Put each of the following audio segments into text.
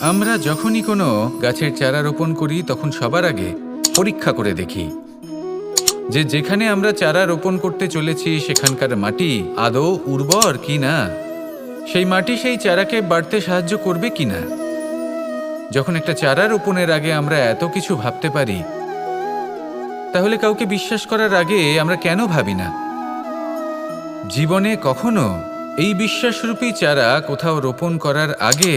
আমরা যখনই কোনো গাছের চারা রোপণ করি, তখন সবার আগে পরীক্ষা করে দেখি যে যেখানে আমরা চারা রোপণ করতে চলেছি, সেখানকার মাটি আদৌ উর্বর কি না? সেই মাটি সেই চারাকে বাড়তে সাহায্য করবে কি না? যখন একটা চারা রোপণের আগে আমরা এত কিছু ভাবতে পারি, তাহলে কাউকে বিশ্বাস করার আগে আমরা কেন ভাবি না? জীবনে কখনো এই বিশ্বাসরূপী চারা কোথাও রোপণ করার আগে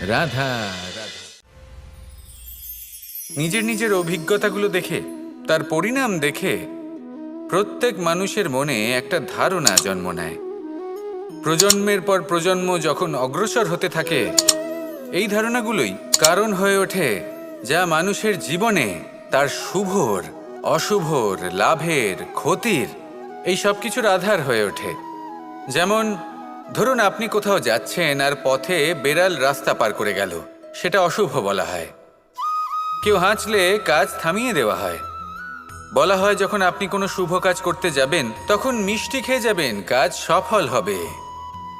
রাধা রাধা। নিজের নিজের অভিজ্ঞতাগুলো দেখে, তার পরিণাম দেখে, প্রত্যেক মানুষের মনে একটা ধারণা জন্ম নেয়। প্রজন্মের পর প্রজন্ম যখন অগ্রসর হতে থাকে, এই ধারণাগুলোই কারণ হয়ে ওঠে যা মানুষের জীবনে তার শুভর, অশুভর, লাভের, ক্ষতির, এই সব কিছুর আধার হয়ে ওঠে। যেমন ধরুন আপনি কোথাও যাচ্ছেন আর পথে বেড়াল রাস্তা পার করে গেল। সেটা অশুভ বলা হয়। কেউ হাঁচলে কাজ থামিয়ে দেওয়া হয়। বলা হয় যখন আপনি কোনো শুভ কাজ করতে যাবেন, তখন মিষ্টি খেয়ে যাবেন, কাজ সফল হবে।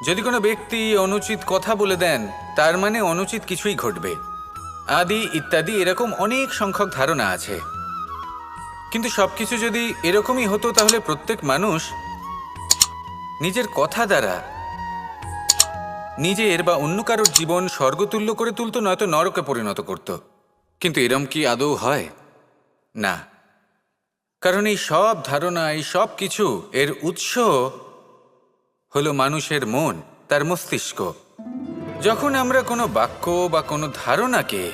যদি কোনো ব্যক্তি অনুচিত কথা বলে দেন, তার মানে অনুচিত কিছুই ঘটবে। আদি ইত্যাদি এরকম অনেক সংখ্যক ধারণা আছে। কিন্তু সবকিছু যদি এরকমই হতো তাহলে প্রত্যেক মানুষ নিজের কথা দ্বারা নিজের বা অন্য কারোর জীবন স্বর্গতুল্য করে তুলতো নয়তো নরকে পরিণত করত। কিন্তু এরম কি আদৌ হয়? না। কারণ এই সব ধারণা, এই সব কিছু এর উৎস হলো মানুষের মন, তার মস্তিষ্ক। যখন আমরা কোনো বাক্য বা কোনো ধারণাকে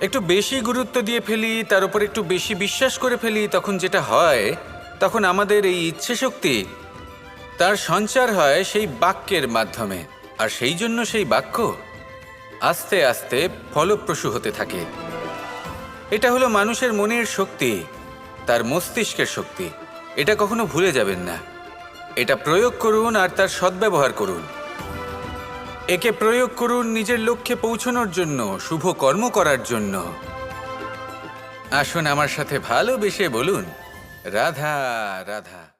একটু বেশি গুরুত্ব দিয়ে ফেলি, তার উপর একটু বেশি বিশ্বাস করে ফেলি, তখন যেটা হয়, তখন আমাদের এই ইচ্ছে শক্তি তার সঞ্চার হয় সেই বাক্যের মাধ্যমে। আর সেই জন্য সেই বাক্য আস্তে আস্তে ফলপ্রসূ হতে থাকে। এটা হলো মানুষের মনের শক্তি, তার মস্তিষ্কের শক্তি। এটা কখনো ভুলে যাবেন না। এটা প্রয়োগ করুন আর তার সদ্ব্যবহার করুন। একে প্রয়োগ করুন নিজের লক্ষ্যে পৌঁছানোর জন্য, শুভ কর্ম করার জন্য। আসুন আমার সাথে ভালোবেসে বলুন, রাধা রাধা।